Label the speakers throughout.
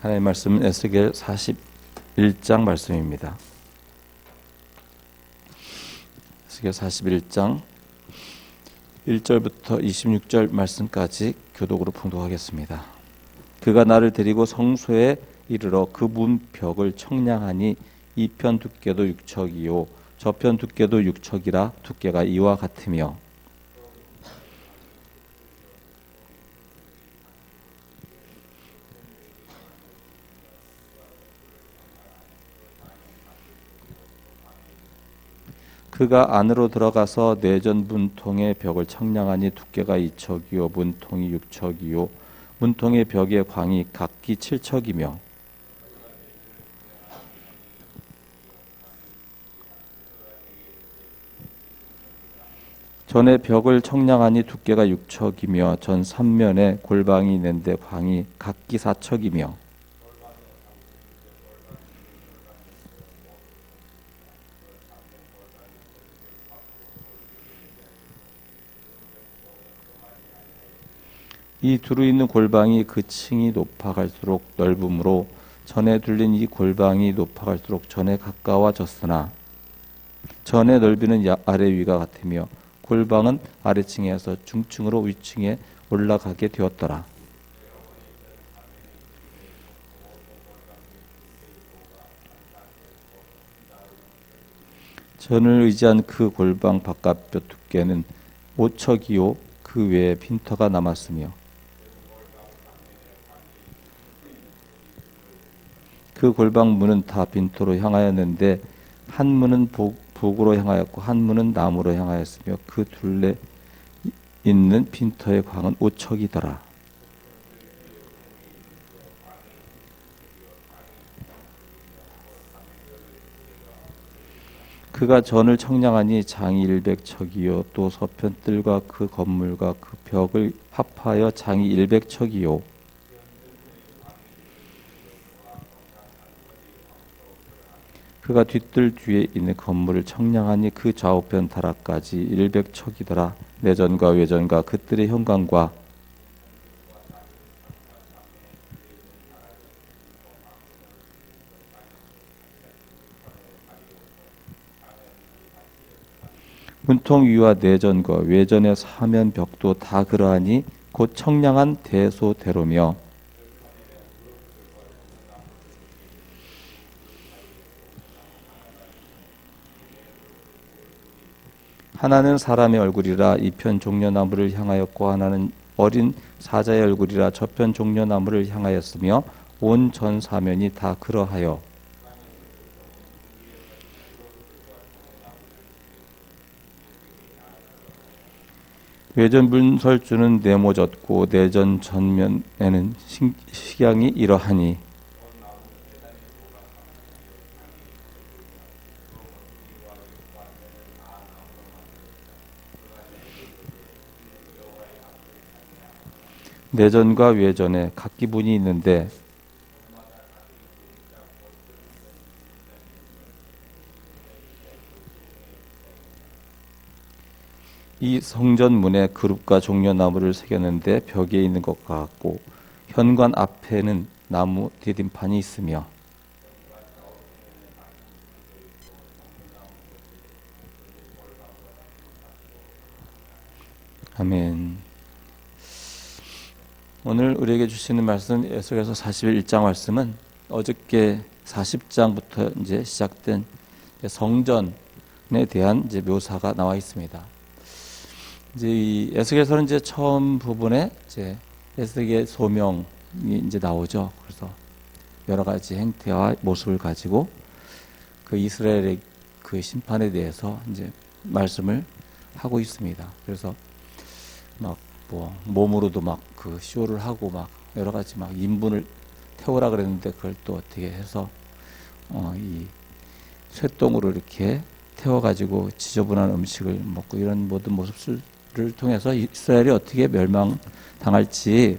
Speaker 1: 하나님의 말씀은 에스겔 41장 말씀입니다. 에스겔 41장 1절부터 26절 말씀까지 교독으로 봉독하겠습니다. 그가 나를 데리고 성소에 이르러 그 문 벽을 청량하니 이 편 두께도 6척이요 저편 두께도 6척이라 두께가 이와 같으며 그가 안으로 들어가서 내전 문통의 벽을 청량하니 두께가 2척이요 문통이 6척이요. 문통의 벽의 광이 각기 7척이며 전에 벽을 청량하니 두께가 6척이며 전 3면에 골방이 있는데 광이 각기 4척이며 이 두루 있는 골방이 그 층이 높아갈수록 넓음으로 전에 둘린 이 골방이 높아갈수록 전에 가까워졌으나 전의 넓이는 야- 아래 위가 같으며 골방은 아래층에서 중층으로 위층에 올라가게 되었더라. 전을 의지한 그 골방 바깥뼈 두께는 5척이요 그 외에 빈터가 남았으며 그 골방 문은 다 빈토로 향하였는데 한 문은 북, 북으로 향하였고 한 문은 남으로 향하였으며 그 둘레 있는 빈터의 광은 오척이더라. 그가 전을 청량하니 장이 일백척이요 또 서편 뜰과 그 건물과 그 벽을 합하여 장이 일백척이요 그가 뒷뜰 뒤에 있는 건물을 청량하니 그 좌우편 다락까지 일백척이더라. 내전과 외전과 그 뜰의 현관과 문통 위와 내전과 외전의 사면 벽도 다 그러하니 곧 청량한 대소대로며 하나는 사람의 얼굴이라 이 편 종려나무를 향하였고 하나는 어린 사자의 얼굴이라 저편 종려나무를 향하였으며 온 전 사면이 다 그러하여. 외전 문설주는 네모졌고 내전 전면에는 식- 식양이 이러하니 내전과 외전에 각기 문이 있는데 이 성전 문에 그룹과 종려나무를 새겼는데 벽에 있는 것과 같고 현관 앞에는 나무 디딤판이 있으며 아멘. 오늘 우리에게 주시는 말씀 에스겔서 41장 말씀은 어저께 40장부터 이제 시작된 성전에 대한 이제 묘사가 나와 있습니다. 이제 이 에스겔서는 이제 처음 부분에 이제 에스겔 소명이 이제 나오죠. 그래서 여러 가지 행태와 모습을 가지고 그 이스라엘의 그 심판에 대해서 이제 말씀을 하고 있습니다. 그래서 막 뭐 몸으로도 막 그 쇼를 하고 막 여러 가지 막 인분을 태우라 그랬는데 그걸 또 어떻게 해서 어 이 쇠똥으로 이렇게 태워가지고 지저분한 음식을 먹고 이런 모든 모습을 통해서 이스라엘이 어떻게 멸망당할지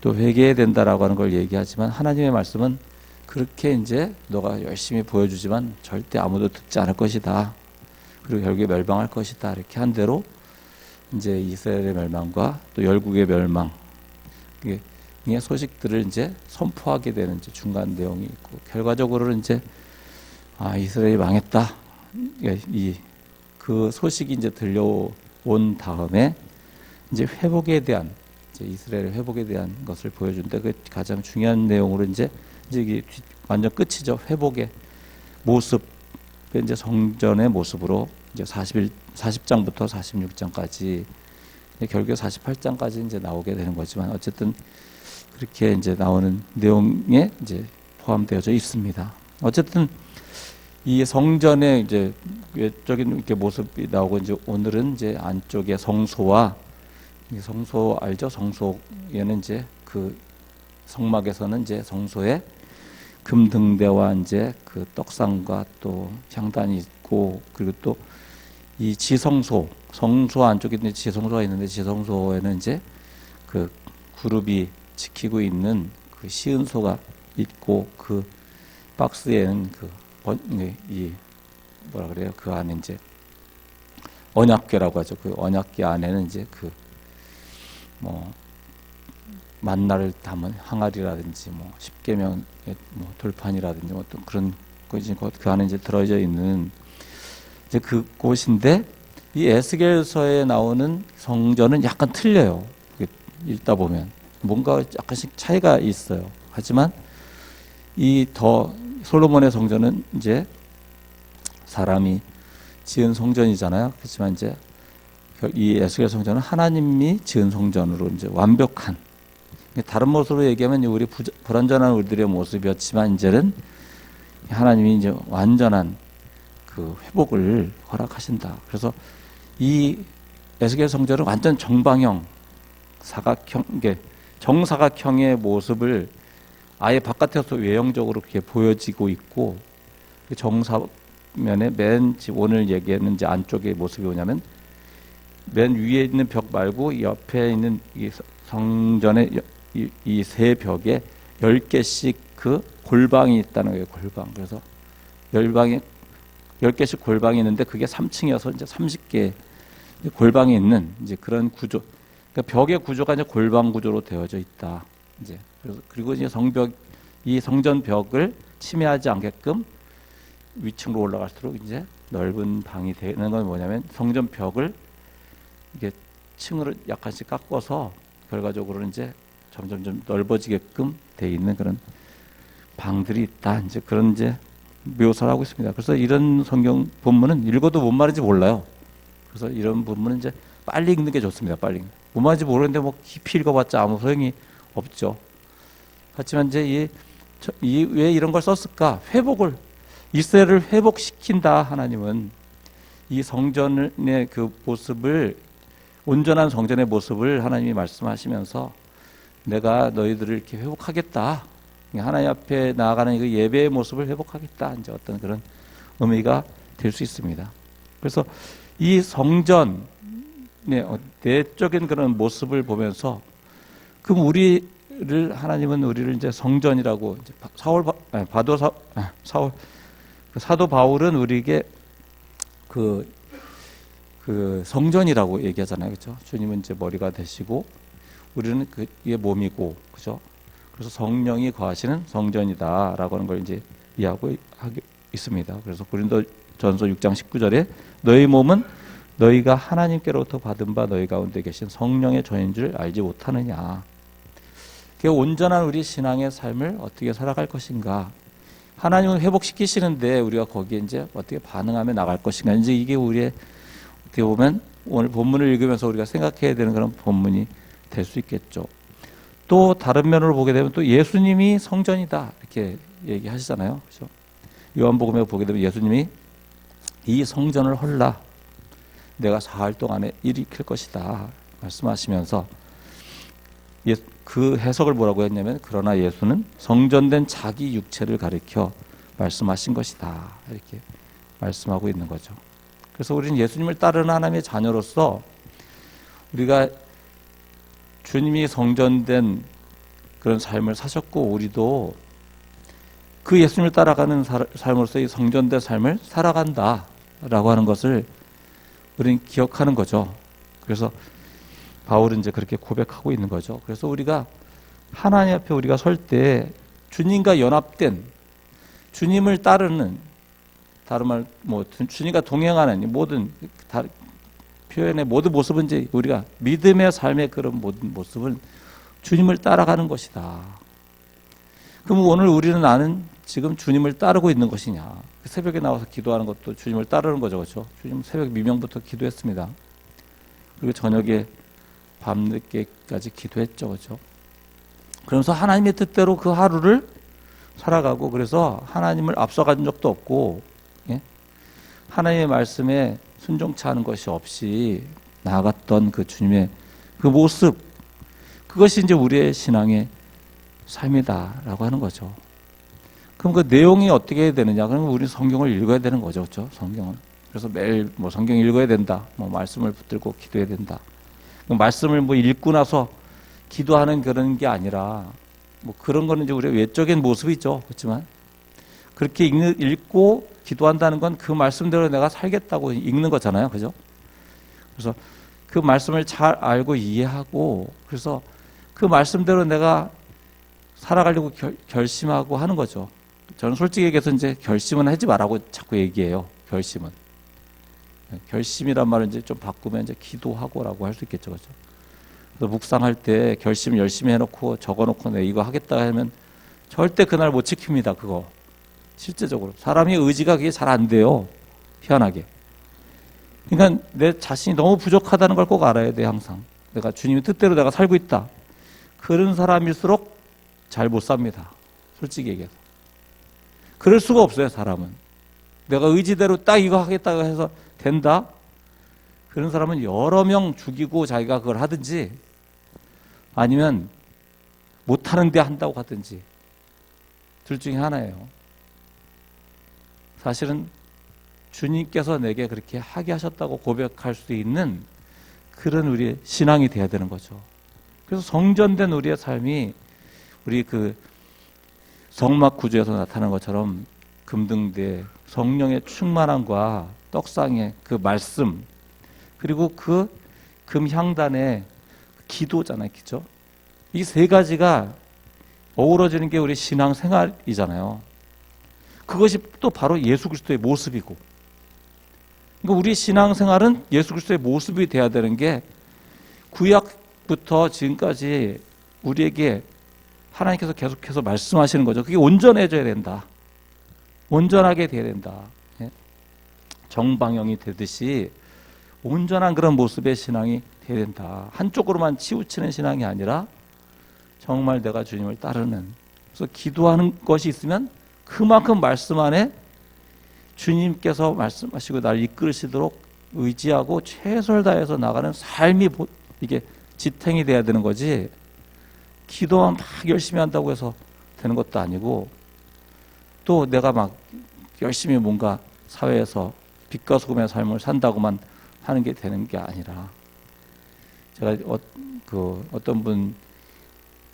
Speaker 1: 또 회개해야 된다라고 하는 걸 얘기하지만 하나님의 말씀은 그렇게 이제 너가 열심히 보여주지만 절대 아무도 듣지 않을 것이다. 그리고 결국에 멸망할 것이다. 이렇게 한 대로 이제 이스라엘의 멸망과 또 열국의 멸망, 이게 소식들을 이제 선포하게 되는 이제 중간 내용이 있고 결과적으로는 이제 아 이스라엘이 망했다 이 그 소식이 이제 들려온 다음에 이제 회복에 대한 이제 이스라엘 회복에 대한 것을 보여준다. 그 가장 중요한 내용으로 이제 이제 이게 뒤- 완전 끝이죠. 회복의 모습. 그 이제 성전의 모습으로 이제 41 40장부터 46장까지 결국에 48장까지 이제 나오게 되는 거지만 어쨌든 그렇게 이제 나오는 내용에 이제 포함되어져 있습니다. 어쨌든 이 성전의 이제 외적인 이렇게 모습이 나오고 이제 오늘은 이제 안쪽에 성소와 이 성소 알죠? 성소에는 이제 그 성막에서는 이제 성소에 금등대와 이제 그 떡상과 또 향단이 있고 그리고 또 이 지성소 성소 안쪽에 있는 지성소가 있는데 지성소에는 이제 그 그룹이 지키고 있는 그 시은소가 있고 그 박스에는 그 번, 네, 이 뭐라 그래요? 그 안에 이제 언약궤라고 하죠. 그 언약궤 안에는 이제 그 뭐 만나를 담은 항아리라든지 뭐 십계명의 뭐 돌판이라든지 뭐 어떤 그런 그 안에 이제 들어져 있는 이제 그 곳인데 이 에스겔서에 나오는 성전은 약간 틀려요. 읽다 보면 뭔가 약간씩 차이가 있어요. 하지만 이 더 솔로몬의 성전은 이제 사람이 지은 성전이잖아요. 그렇지만 이제 이 에스겔 성전은 하나님이 지은 성전으로 이제 완벽한 다른 모습으로 얘기하면 우리 불완전한 우리들의 모습이었지만 이제는 하나님이 이제 완전한 그 회복을 허락하신다. 그래서 이 에스겔 성전은 완전 정방형 사각형 이게 정사각형의 모습을 아예 바깥에서 외형적으로 이렇게 보여지고 있고 그 정사면에 맨 오늘 얘기했는지 안쪽의 모습이 뭐냐면 맨 위에 있는 벽 말고 옆에 있는 이 성전의 이 세 벽에 10개씩 그 골방이 있다는 거예요, 골방. 그래서 열방에 10개씩 골방이 있는데 그게 3층이어서 이제 30개 골방이 있는 이제 그런 구조. 그러니까 벽의 구조가 이제 골방 구조로 되어져 있다. 이제 그리고 이제 성벽 이 성전 벽을 침해하지 않게끔 위층으로 올라갈수록 이제 넓은 방이 되는 건 뭐냐면 성전 벽을 이게 층으로 약간씩 깎아서 결과적으로는 이제 점점점 넓어지게끔 돼 있는 그런 방들이 있다. 이제 그런 이제 묘사를 하고 있습니다. 그래서 이런 성경 본문은 읽어도 뭔 말인지 몰라요. 그래서 이런 본문은 이제 빨리 읽는 게 좋습니다. 빨리. 뭔 말인지 모르는데 뭐 깊이 읽어봤자 아무 소용이 없죠. 하지만 이제 이, 왜 이런 걸 썼을까? 회복을 이스라엘을 회복시킨다 하나님은 이 성전의 그 모습을 온전한 성전의 모습을 하나님이 말씀하시면서 내가 너희들을 이렇게 회복하겠다. 하나님 앞에 나아가는 그 예배의 모습을 회복하겠다. 이제 어떤 그런 의미가 될 수 있습니다. 그래서 이 성전의 어, 내적인 그런 모습을 보면서 그럼 우리를 하나님은 우리를 이제 성전이라고 이제 바- 사울 바도 사, 아, 사울 그 사도 바울은 우리에게 그, 그 성전이라고 얘기하잖아요. 그렇죠? 주님은 이제 머리가 되시고 우리는 그게 몸이고 그죠? 그래서 성령이 거하시는 성전이다라고 하는 걸 이제 이해하고 하고 있습니다. 그래서 고린도 전서 6장 19절에 너희 몸은 너희가 하나님께로부터 받은 바 너희 가운데 계신 성령의 전인 줄 알지 못하느냐. 그 온전한 우리 신앙의 삶을 어떻게 살아갈 것인가. 하나님은 회복시키시는데 우리가 거기에 이제 어떻게 반응하며 나갈 것인가. 이제 이게 우리의 어떻게 보면 오늘 본문을 읽으면서 우리가 생각해야 되는 그런 본문이 될 수 있겠죠. 또 다른 면으로 보게 되면 또 예수님이 성전이다 이렇게 얘기하시잖아요. 그렇죠? 요한복음에 보게 되면 예수님이 이 성전을 헐라 내가 사흘 동안에 일으킬 것이다 말씀하시면서 예, 그 해석을 뭐라고 했냐면 그러나 예수는 성전된 자기 육체를 가리켜 말씀하신 것이다 이렇게 말씀하고 있는 거죠. 그래서 우리는 예수님을 따르는 하나님의 자녀로서 우리가 주님이 성전된 그런 삶을 사셨고 우리도 그 예수님을 따라가는 살- 삶으로서 이 성전된 삶을 살아간다라고 하는 것을 우리는 기억하는 거죠. 그래서 바울은 이제 그렇게 고백하고 있는 거죠. 그래서 우리가 하나님 앞에 우리가 설 때 주님과 연합된 주님을 따르는 다른 말 뭐 주님과 동행하는 이 모든 다, 표현의 모든 모습은 이제 우리가 믿음의 삶의 그런 모든 모습은 주님을 따라가는 것이다. 그럼 오늘 우리는 나는 지금 주님을 따르고 있는 것이냐? 새벽에 나와서 기도하는 것도 주님을 따르는 거죠, 그렇죠? 주님 새벽 미명부터 기도했습니다. 그리고 저녁에 밤늦게까지 기도했죠, 그렇죠? 그러면서 하나님의 뜻대로 그 하루를 살아가고 그래서 하나님을 앞서간 적도 없고 예? 하나님의 말씀에 순종치 않은 것이 없이 나아갔던 그 주님의 그 모습 그것이 이제 우리의 신앙의 삶이다라고 하는 거죠. 그럼 그 내용이 어떻게 해야 되느냐? 그러면 우리 성경을 읽어야 되는 거죠, 그렇죠? 성경을. 그래서 매일 뭐 성경 읽어야 된다, 뭐 말씀을 붙들고 기도해야 된다. 그 말씀을 뭐 읽고 나서 기도하는 그런 게 아니라 뭐 그런 거는 이제 우리 외적인 모습이죠, 그렇지만 그렇게 읽고 기도한다는 건 그 말씀대로 내가 살겠다고 읽는 거잖아요, 그죠? 그래서 그 말씀을 잘 알고 이해하고 그래서 그 말씀대로 내가 살아가려고 결, 결심하고 하는 거죠. 저는 솔직히 얘기해서 이제 결심은 하지 말라고 자꾸 얘기해요. 결심은. 결심이란 말을 이제 좀 바꾸면 이제 기도하고라고 할 수 있겠죠. 그죠? 그래서 묵상할 때 결심 열심히 해놓고 적어놓고 내 이거 하겠다 하면 절대 그날 못 지킵니다. 그거. 실제적으로. 사람이 의지가 그게 잘 안 돼요. 희한하게. 그러니까 내 자신이 너무 부족하다는 걸 꼭 알아야 돼, 항상. 내가 주님의 뜻대로 내가 살고 있다. 그런 사람일수록 잘 못 삽니다. 솔직히 얘기해서. 그럴 수가 없어요, 사람은. 내가 의지대로 딱 이거 하겠다고 해서 된다? 그런 사람은 여러 명 죽이고 자기가 그걸 하든지 아니면 못하는데 한다고 하든지 둘 중에 하나예요. 사실은 주님께서 내게 그렇게 하게 하셨다고 고백할 수 있는 그런 우리의 신앙이 돼야 되는 거죠. 그래서 성전된 우리의 삶이 우리 그 성막 구조에서 나타난 것처럼 금등대 성령의 충만함과 떡상의 그 말씀 그리고 그 금향단의 기도잖아요, 기죠? 이 세 가지가 어우러지는 게 우리 신앙 생활이잖아요. 그것이 또 바로 예수 그리스도의 모습이고. 그러니까 우리 신앙 생활은 예수 그리스도의 모습이 돼야 되는 게 구약부터 지금까지 우리에게 하나님께서 계속해서 말씀하시는 거죠. 그게 온전해져야 된다. 온전하게 돼야 된다. 예? 정방형이 되듯이 온전한 그런 모습의 신앙이 돼야 된다. 한쪽으로만 치우치는 신앙이 아니라 정말 내가 주님을 따르는. 그래서 기도하는 것이 있으면 그만큼 말씀 안에 주님께서 말씀하시고 나를 이끌으시도록 의지하고 최선을 다해서 나가는 삶이 이게 지탱이 돼야 되는 거지. 기도만 막 열심히 한다고 해서 되는 것도 아니고 또 내가 막 열심히 뭔가 사회에서 빛과 소금의 삶을 산다고만 하는 게 되는 게 아니라 제가 어, 그 어떤 분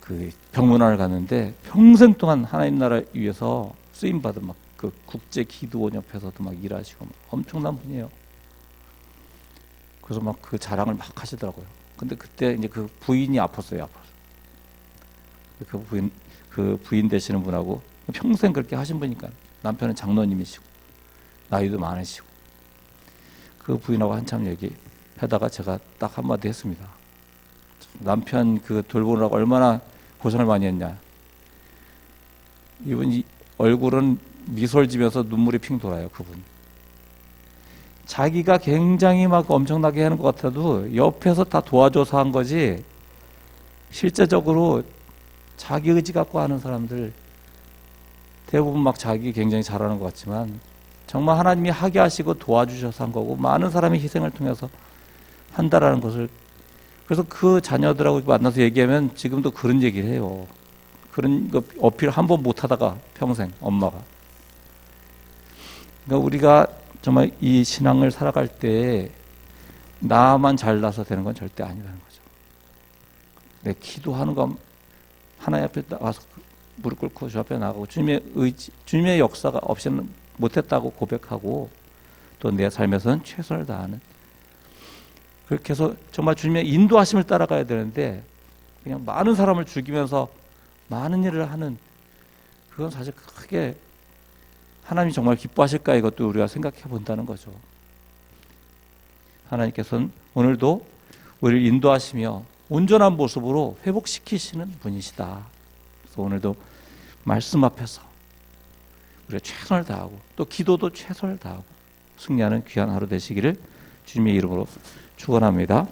Speaker 1: 그 병문안을 갔는데 평생 동안 하나님 나라 위해서 쓰임 받은 막 그 국제 기도원 옆에서도 막 일하시고 막 엄청난 분이에요. 그래서 막 그 자랑을 막 하시더라고요. 근데 그때 이제 그 부인이 아팠어요, 아파서. 그 부인 그 부인 되시는 분하고 평생 그렇게 하신 분이니까 남편은 장로님이시고 나이도 많으시고 그 부인하고 한참 얘기하다가 제가 딱 한마디 했습니다. 남편 그 돌보느라고 얼마나 고생을 많이 했냐. 이분 이 얼굴은 미소를 지면서 눈물이 핑 돌아요, 그분. 자기가 굉장히 막 엄청나게 하는 것 같아도 옆에서 다 도와줘서 한 거지 실제적으로 자기 의지 갖고 하는 사람들 대부분 막 자기 굉장히 잘하는 것 같지만 정말 하나님이 하게 하시고 도와주셔서 한 거고 많은 사람이 희생을 통해서 한다라는 것을 그래서 그 자녀들하고 만나서 얘기하면 지금도 그런 얘기를 해요. 그런 거 어필 한 번 못 하다가 평생 엄마가. 그러니까 우리가 정말 이 신앙을 살아갈 때 나만 잘나서 되는 건 절대 아니라는 거죠. 내 기도하는 건 하나님 앞에 나와서 무릎 꿇고 주 앞에 나가고 주님의 의지, 주님의 역사가 없이는 못했다고 고백하고 또 내 삶에서는 최선을 다하는 그렇게 해서 정말 주님의 인도하심을 따라가야 되는데 그냥 많은 사람을 죽이면서 많은 일을 하는 그건 사실 크게 하나님이 정말 기뻐하실까 이것도 우리가 생각해 본다는 거죠. 하나님께서는 오늘도 우리를 인도하시며 온전한 모습으로 회복시키시는 분이시다. 그래서 오늘도 말씀 앞에서 우리가 최선을 다하고 또 기도도 최선을 다하고 승리하는 귀한 하루 되시기를 주님의 이름으로 축원합니다.